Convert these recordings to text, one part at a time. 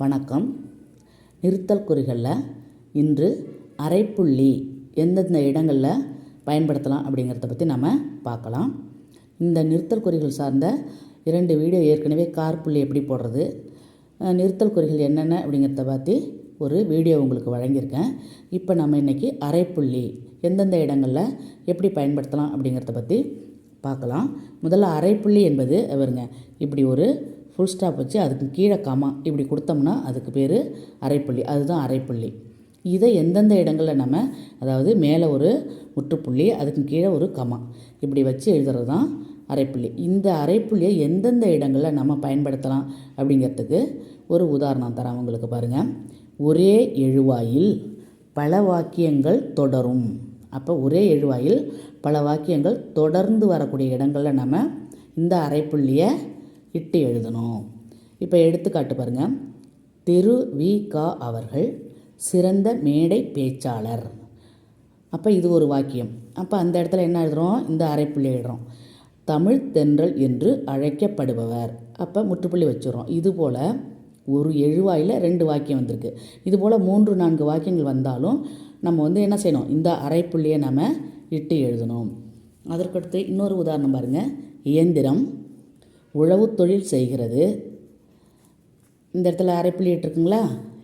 வணக்கம். நிறுத்தல் குறிகளில் இன்று அரைப்புள்ளி எந்தெந்த இடங்களில் பயன்படுத்தலாம் அப்படிங்கிறத பற்றி நம்ம பார்க்கலாம். இந்த நிறுத்தல் குறிகள் சார்ந்த இரண்டு வீடியோ ஏற்கனவே கார் புள்ளி எப்படி போடுறது நிறுத்தல் குறிகள் என்னென்ன அப்படிங்கிறத பற்றி ஒரு வீடியோ உங்களுக்கு வழங்கியிருக்கேன். இப்போ நம்ம இன்றைக்கி அரைப்புள்ளி எந்தெந்த இடங்களில் எப்படி பயன்படுத்தலாம் அப்படிங்கிறத பற்றி பார்க்கலாம். முதல்ல அரைப்புள்ளி என்பது வருங்க இப்படி ஒரு ஃபுல் ஸ்டாப் வச்சு அதுக்கு கீழே கமா இப்படி கொடுத்தோம்னா அதுக்கு பேர் அரைப்புள்ளி. அதுதான் அரைப்புள்ளி. இதை எந்தெந்த இடங்களில் நம்ம அதாவது மேலே ஒரு முற்றுப்புள்ளி அதுக்கு கீழே ஒரு கமா இப்படி வச்சு எழுதுறது தான் அரைப்புள்ளி. இந்த அரைப்புள்ளியை எந்தெந்த இடங்களில் நம்ம பயன்படுத்தலாம் அப்படிங்கிறதுக்கு ஒரு உதாரணம் தரேன் உங்களுக்கு பாருங்கள் ஒரே எழுவாயில் பல வாக்கியங்கள் தொடரும். அப்போ ஒரே எழுவாயில் பல வாக்கியங்கள் தொடர்ந்து வரக்கூடிய இடங்களில் நம்ம இந்த அரைப்புள்ளியை இட்டு எழுதணும். இப்போ எடுத்துக்காட்டு பாருங்கள் திரு வி. கா. அவர்கள் சிறந்த மேடை பேச்சாளர். அப்போ இது ஒரு வாக்கியம். அப்போ அந்த இடத்துல என்ன எழுதுறோம்? இந்த அரைப்புள்ளி எழுதுறோம். தமிழ் தென்றல் என்று அழைக்கப்படுபவர். அப்போ முற்றுப்புள்ளி வச்சுறோம் இது போல் ஒரு எழுவாயில் ரெண்டு வாக்கியம் வந்திருக்கு. இது போல் மூன்று நான்கு வாக்கியங்கள் வந்தாலும் நம்ம வந்து என்ன செய்யணும்? இந்த அரைப்புள்ளியை நம்ம இட்டு எழுதணும். அதற்கடுத்து இன்னொரு உதாரணம் பாருங்கள் இயந்திரம். உழவு தொழில் செய்கிறது. இந்த இடத்துல அரைப்புள்ளி இருக்குங்களா?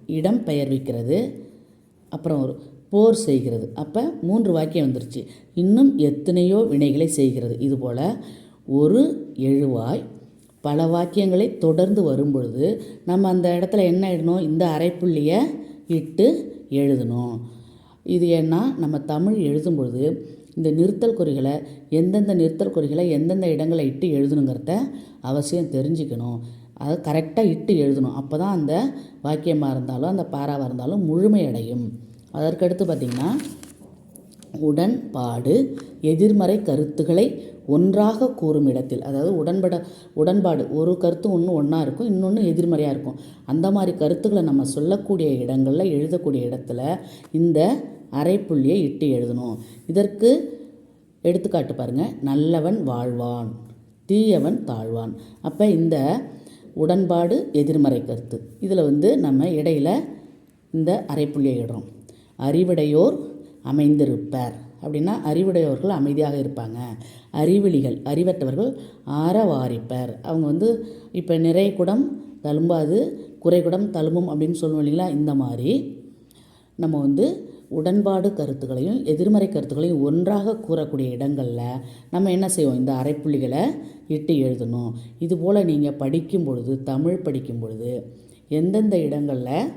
இடம் பெயர்விக்கிறது அப்புறம் ஒரு போர் செய்கிறது. அப்போ மூன்று வாக்கியம் வந்துருச்சு. இன்னும் எத்தனையோ வினைகளை செய்கிறது. இதுபோல் ஒரு எழுவாய் பல வாக்கியங்களை தொடர்ந்து வரும்பொழுது நம்ம அந்த இடத்துல என்ன எழுதணும் இந்த அரைப்புள்ளியை இட்டு எழுதணும். இது ஏன்னா நம்ம தமிழ் எழுதும் பொழுது இந்த நிறுத்தல் குறிகளை எந்தெந்த நிறுத்தல் குறிகளை எந்தெந்த இடங்களை இட்டு எழுதணுங்கிறத அவசியம் தெரிஞ்சுக்கணும். அதை கரெக்டாக இட்டு எழுதணும். அப்போ தான் அந்த வாக்கியமாக இருந்தாலும் அந்த பாராவாக இருந்தாலும் முழுமையடையும் அதற்கடுத்து பார்த்திங்கன்னா உடன்பாடு எதிர்மறை கருத்துக்களை ஒன்றாக கூறும் இடத்தில் அதாவது உடன்பட உடன்பாடு ஒரு கருத்து ஒன்று ஒன்றா இருக்கும் இன்னொன்று எதிர்மறையாக இருக்கும். அந்த மாதிரி கருத்துக்களை நம்ம சொல்லக்கூடிய இடங்களில் எழுதக்கூடிய இடத்துல இந்த அரைப்புள்ளியை இட்டு எழுதணும். இதற்கு எடுத்துக்காட்டு பாருங்கள் நல்லவன் வாழ்வான். தீயவன் தாழ்வான். அப்போ இந்த உடன்பாடு எதிர்மறை கருத்து. இதில் வந்து நம்ம இடையில இந்த அரைப்புள்ளியை இடுறோம். அறிவுடையோர் அமைந்திருப்பார். அப்படின்னா அறிவுடையவர்கள் அமைதியாக இருப்பாங்க. அறிவிலிகள் அறிவற்றவர்கள் ஆரவாரிப்பர். அவங்க வந்து இப்போ நிறை குடம் தழும்பாது குறைகுடம் தழும்பும் அப்படின்னு சொல்லுவோம் இல்லைங்களா? இந்த மாதிரி நம்ம வந்து உடன்பாடு கருத்துக்களையும் எதிர்மறை கருத்துக்களையும் ஒன்றாக கூறக்கூடிய இடங்களில் நம்ம என்ன செய்வோம்? இந்த அரைப்புள்ளிகளை இட்டு எழுதணும். இதுபோல் நீங்கள் படிக்கும் பொழுது தமிழ் படிக்கும் பொழுது எந்தெந்த இடங்களில்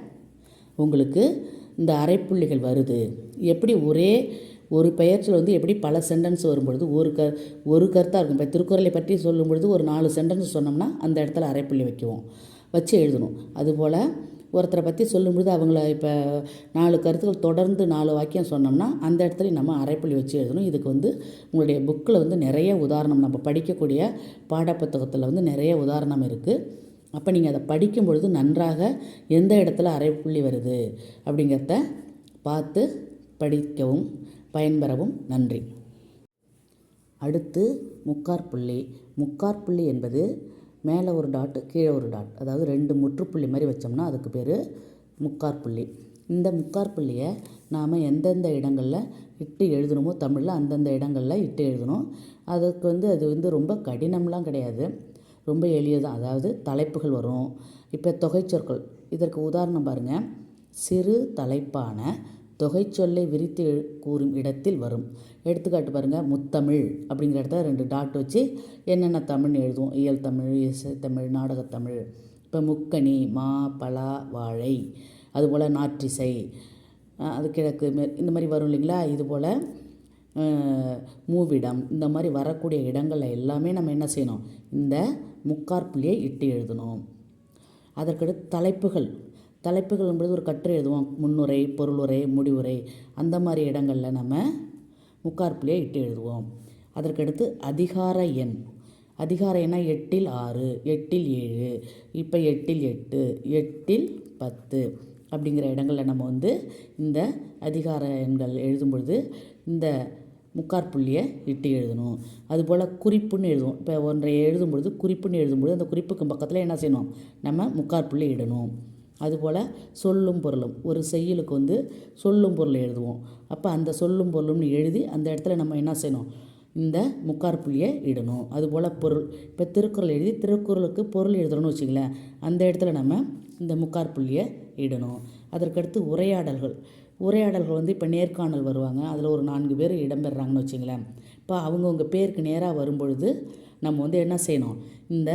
உங்களுக்கு இந்த அரைப்புள்ளிகள் வருது? எப்படி ஒரே ஒரு பெயர்ச்சியில் வந்து எப்படி பல சென்டென்ஸ் வரும்பொழுது ஒரு க ஒரு கருத்தாக இருக்கும். இப்போ திருக்குறளை பற்றி சொல்லும் பொழுது ஒரு நாலு சென்டென்ஸ் சொன்னோம்னா அந்த இடத்துல அரைப்புள்ளி வைக்குவோம். வச்சு எழுதணும். அதுபோல் ஒருத்தரை பற்றி சொல்லும்பொழுது அவங்கள இப்போ நாலு கருத்துக்கள் தொடர்ந்து நாலு வாக்கியம் சொன்னோம்னா அந்த இடத்துல நம்ம அரைப்புள்ளி வச்சு எழுதணும். இதுக்கு வந்து உங்களுடைய புக்கில் வந்து நிறைய உதாரணம். நம்ம படிக்கக்கூடிய பாடப்புத்தகத்தில் வந்து நிறைய உதாரணம் இருக்குது அப்போ நீங்கள் அதை படிக்கும் பொழுது நன்றாக எந்த இடத்துல அரைப்புள்ளி வருது அப்படிங்கிறத பார்த்து படிக்கவும் பயன்பெறவும் நன்றி. அடுத்து முக்கார் புள்ளி முக்கார் புள்ளி என்பது மேலே ஒரு டாட்டு கீழே ஒரு டாட் அதாவது ரெண்டு முற்றுப்புள்ளி மாதிரி வச்சோம்னா அதுக்கு பேர் முக்கார் புள்ளி. இந்த முக்கார் புள்ளியை நாம் எந்தெந்த இடங்களில் இட்டு எழுதணுமோ தமிழில் அந்தந்த இடங்களில் இட்டு எழுதணும். அதுக்கு வந்து அது வந்து ரொம்ப கடினம்லாம் கிடையாது. ரொம்ப எளியதான் அதாவது தலைப்புகள் வரும். இப்போ தொகைச்சொற்கள். இதற்கு உதாரணம் பாருங்கள் சிறு தலைப்பான தொகைச்சொல்லை விரித்து கூறும் இடத்தில் வரும். எடுத்துக்காட்டு பாருங்கள் முத்தமிழ் அப்படிங்கிற இடத்துல ரெண்டு டாட் வச்சு என்னென்ன தமிழ்னு எழுதுவோம்? இயல் தமிழ் இசை தமிழ் நாடகத்தமிழ் இப்போ முக்கணி மா பலா வாழை அதுபோல் நாற்றிசை அது கிழக்கு இந்த மாதிரி வரும் இல்லைங்களா? இதுபோல் மூவிடம் இந்த மாதிரி வரக்கூடிய இடங்களில் எல்லாமே நம்ம என்ன செய்யணும்? இந்த முக்கார் புள்ளியை இட்டு எழுதணும். அதற்கடுத்து தலைப்புகள். தலைப்புகள் என்பது ஒரு கட்டுரை எழுதுவோம். முன்னுரை பொருளுரை முடிவுரை. அந்த மாதிரி இடங்களில் நம்ம முக்கார் புள்ளியை இட்டு எழுதுவோம். அதற்கடுத்து அதிகார எண். அதிகார எண்ணா எட்டில் ஆறு எட்டில் ஏழு இப்போ எட்டில் எட்டு எட்டில் பத்து அப்படிங்கிற இடங்களில் நம்ம வந்து இந்த அதிகார எண்கள் எழுதும் பொழுது இந்த முக்கார் புள்ளியை இட்டு எழுதணும். அதுபோல் குறிப்புன்னு எழுதுவோம். இப்போ ஒன்றை எழுதும் பொழுது குறிப்புன்னு எழுதும் பொழுது அந்த குறிப்புக்கு பக்கத்தில் என்ன செய்யணும்? நம்ம முக்கார் புள்ளி இடணும். அதுபோல் சொல்லும் பொருளும். ஒரு செய்யுளுக்கு வந்து சொல்லும் பொருள் எழுதுவோம். அப்போ அந்த சொல்லும் பொருளும்னு எழுதி அந்த இடத்துல நம்ம என்ன செய்யணும்? இந்த முக்கார் புள்ளியை இடணும். அதுபோல் பொருள். இப்போ திருக்குறள் எழுதி திருக்குறளுக்கு பொருள் எழுதுறோம்னு வச்சுங்களேன் அந்த இடத்துல நம்ம இந்த முக்கார் புள்ளியை இடணும். அதற்கடுத்து உரையாடல்கள். உரையாடல்கள் வந்து இப்போ நேர்காணல் வருவாங்க. அதில் ஒரு நான்கு பேர் இடம்பெறாங்கன்னு வச்சுங்களேன் இப்போ அவங்கவுங்க பேருக்கு நேராக வரும்பொழுது நம்ம வந்து என்ன செய்யணும்? இந்த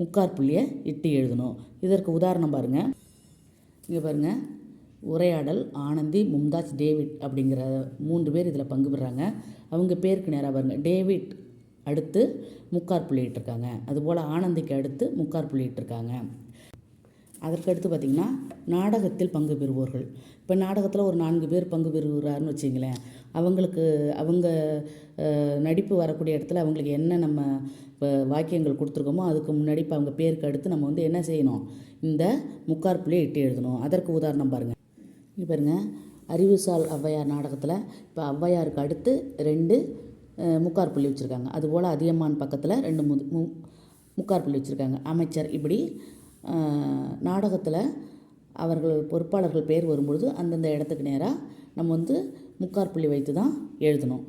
முக்கார் புள்ளியை இட்டு எழுதணும். இதற்கு உதாரணம் பாருங்கள் இங்கே பாருங்கள் உரையாடல் ஆனந்தி மும்தாஜ் டேவிட் அப்படிங்கிற மூன்று பேர் இதில் பங்கு பெறுறாங்க அவங்க பேருக்கு நேராக பாருங்க. டேவிட் அடுத்து முக்கார் புள்ளியிட்டிருக்காங்க அதுபோல் ஆனந்திக்கு அடுத்து முக்கார் புள்ளியிட்டிருக்காங்க அதற்கடுத்து பார்த்திங்கன்னா நாடகத்தில் பங்கு பெறுவோர்கள். இப்போ நாடகத்தில் ஒரு நான்கு பேர் பங்கு பெறுகிறாருன்னு வச்சிங்களேன். அவங்களுக்கு அவங்க நடிப்பு வரக்கூடிய இடத்துல அவங்களுக்கு என்ன நம்ம இப்போ வாக்கியங்கள் கொடுத்துருக்கோமோ அதுக்கு முன்னாடி இப்போ அவங்க பேருக்கு அடுத்து நம்ம வந்து என்ன செய்யணும்? இந்த முக்கார் புள்ளியை இட்டு எழுதணும். அதற்கு உதாரணம் பாருங்கள் இங்கே பாருங்க. அறிவுசால் ஔவையார் நாடகத்தில் இப்போ ஔவையாருக்கு அடுத்து ரெண்டு முக்கார் புள்ளி வச்சுருக்காங்க. அதுபோல் அதியமான் பக்கத்தில் ரெண்டு மு முக்கார் புள்ளி வச்சுருக்காங்க. அமைச்சர் இப்படி நாடகத்தில் அவர்கள் பொறுப்பாளர்கள் பேர் வரும்பொழுது அந்தந்த இடத்துக்கு நேராக நம்ம வந்து முக்கார் புள்ளி வைத்து தான் எழுதணும்.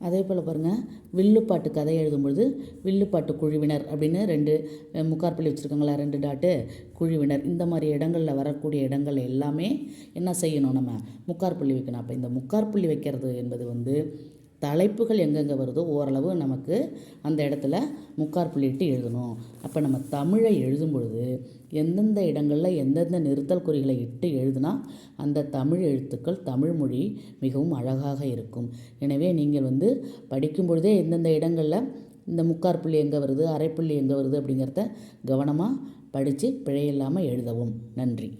அதே போல் பாருங்கள் வில்லுப்பாட்டு கதை எழுதும்பொழுது வில்லுப்பாட்டு குழுவினர் அப்படின்னு ரெண்டு அஹ், முக்கார் புள்ளி வச்சுருக்காங்களா ரெண்டு டாட்டு குழுவினர். இந்த மாதிரி இடங்களில் வரக்கூடிய இடங்கள் எல்லாமே என்ன செய்யணும் நம்ம முக்கார் புள்ளி வைக்கணும். அப்போ இந்த முக்கார் புள்ளி வைக்கிறது என்பது வந்து தலைப்புகள் எங்கெங்கே வருதோ ஓரளவு நமக்கு அந்த இடத்துல முக்கார் புள்ளிட்டு எழுதணும். அப்போ நம்ம தமிழை எழுதும் பொழுது எந்தெந்த இடங்களில் எந்தெந்த நிறுத்தல் குறிகளை இட்டு எழுதுனா அந்த தமிழ் எழுத்துக்கள் தமிழ் மொழி மிகவும் அழகாக இருக்கும். எனவே நீங்கள் வந்து படிக்கும் பொழுதே எந்தெந்த இடங்களில் இந்த முக்கார் புள்ளி எங்கே வருது அரைப்புள்ளி எங்கே வருது அப்படிங்கிறத கவனமாக படித்து பிழையில்லாமல் எழுதவும். நன்றி.